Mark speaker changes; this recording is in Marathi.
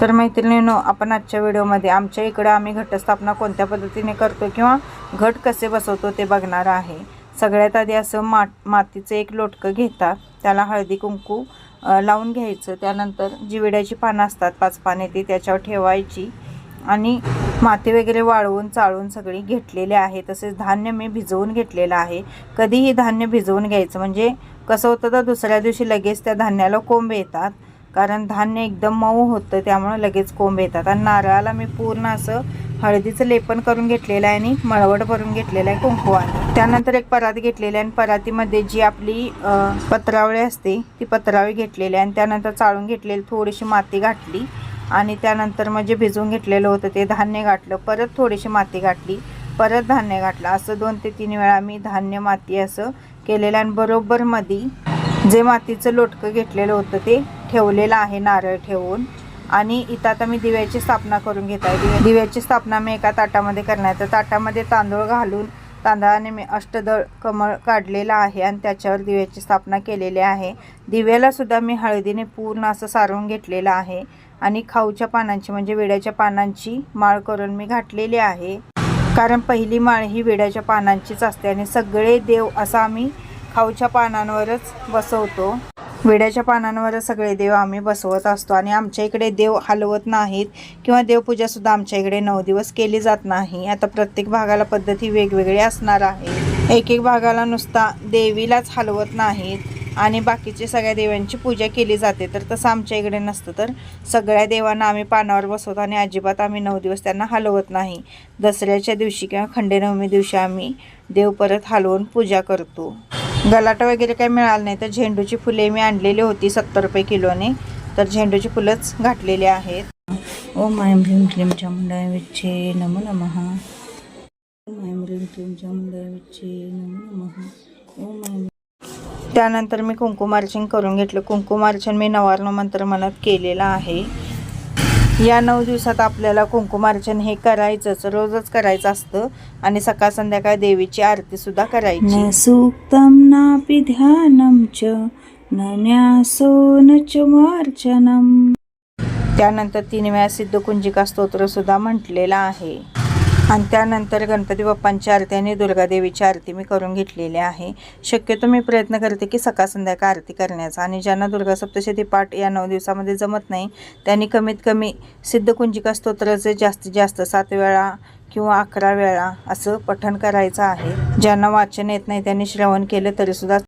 Speaker 1: तर मैत्रिणींनो आपण आजच्या व्हिडिओमध्ये आमच्या इकडं आम्ही घटस्थापना कोणत्या पद्धतीने करतो किंवा घट कसे बसवतो ते बघणार आहे. सगळ्यात आधी असं मा मातीचं एक लोटकं घेतात त्याला हळदी कुंकू लावून घ्यायचं. त्यानंतर जिविड्याची पानं असतात पाच पाने ती त्याच्यावर ठेवायची आणि माती वगैरे वाळवून चाळून सगळी घेतलेली आहे. तसेच धान्य मी भिजवून घेतलेलं आहे. कधीही धान्य भिजवून घ्यायचं. म्हणजे कसं होतं तर दुसऱ्या दिवशी लगेच त्या धान्याला कोंब येतात. कारण धान्य एकदम मऊ होतं त्यामुळं लगेच कोंब येतात. आणि नारळाला मी पूर्ण असं हळदीचं लेपन करून घेतलेलं आहे आणि मळवड भरून घेतलेलं आहे कुंकू त्यानंतर एक परात घेतलेली आहे आणि परातीमध्ये जी आपली पत्रावळी असते ती पत्रावळी घेतलेली आहे आणि त्यानंतर चाळून घेतलेली थोडीशी माती घातली आणि त्यानंतर म्हणजे भिजवून घेतलेलं होतं ते धान्य घातलं परत थोडीशी माती घातली परत धान्य घातलं. असं दोन ते तीन वेळा मी धान्य माती असं केलेलं आणि बरोबर मध्ये जे मातीचं लोटकं घेतलेलं होतं ते ठेवलेलं आहे नारळ ठेवून. आणि इथं आता मी दिव्याची स्थापना करून घेत आहे. दिव्या दिव्याची स्थापना मी एका ताटामध्ये करणार तर ताटामध्ये तांदूळ घालून तांदळाने मी अष्टदळ कमळ काढलेलं आहे आणि त्याच्यावर दिव्याची स्थापना केलेली आहे. दिव्यालासुद्धा मी हळदीने पूर्ण असं सारवून घेतलेलं आहे. आणि खाऊच्या पानांची म्हणजे विड्याच्या पानांची माळ करून मी घातलेली आहे. कारण पहिली माळ ही विड्याच्या पानांचीच असते आणि सगळे देव असा आम्ही खाऊच्या पानांवरच बसवतो. विड्याच्या पानांवर सगळे देव आम्ही बसवत असतो आणि आमच्या इकडे देव हलवत नाहीत किंवा देवपूजासुद्धा आमच्या इकडे नऊ दिवस केली जात नाही. आता प्रत्येक भागाला पद्धती वेगवेगळी असणार आहे. एक एक भागाला नुसता देवीलाच हलवत नाहीत आणि बाकीचे सगळ्या देवांची पूजा केली जाते. तर तसं आमच्या इकडे नसतं. तर सगळ्या देवांना आम्ही पानावर बसवतो आणि अजिबात आम्ही नऊ दिवस त्यांना हलवत नाही. दसऱ्याच्या दिवशी किंवा खंडेनवमी दिवशी आम्ही देव परत हलवून पूजा करतो. गलाटा वगैरे काही मिळालं नाही. तर झेंडूची फुले मी आणलेली होती सत्तर रुपये किलोने. तर झेंडूची फुलंच घातलेली आहेत. ओम ऐं ह्रीं क्लीं चामुंडाय विच्छे नमो नमः. ओम चामुंडाय विच्छे नमो नमः. ओम ऐं त्यानंतर मी कुंकुमार्चन करून घेतलं. कुंकुमार्चन मी नवार्ण मंत्र म्हणत केलेलं आहे. या नऊ दिवसात आपल्याला कुंकुमार्चन हे करायचंच रोजच करायचं असतं. आणि सकाळ संध्याकाळ देवीची आरती सुद्धा करायची. न सूक्तम नापि ध्यानम च न न्यासो न च मार्चनम. त्यानंतर तीन वेळा सिद्धकुंजिका स्तोत्र सुद्धा म्हटलेलं आहे. आणि त्यानंतर गणपती बाप्पांची आरती आणि दुर्गादेवीची आरती मी करून घेतलेली आहे. शक्यतो मी प्रयत्न करते की सकाळ संध्याकाळ आरती करण्याचा. आणि ज्यांना दुर्गा सप्तशती पाठ या नऊ दिवसामध्ये जमत नाही त्यांनी कमीत कमी सिद्धकुंजिका स्तोत्राचे जास्तीत जास्त सात वेळा किंवा अकरा वेळा असं पठण करायचं आहे. ज्यांना वाचन येत नाही त्यांनी श्रवण केलं तरीसुद्धा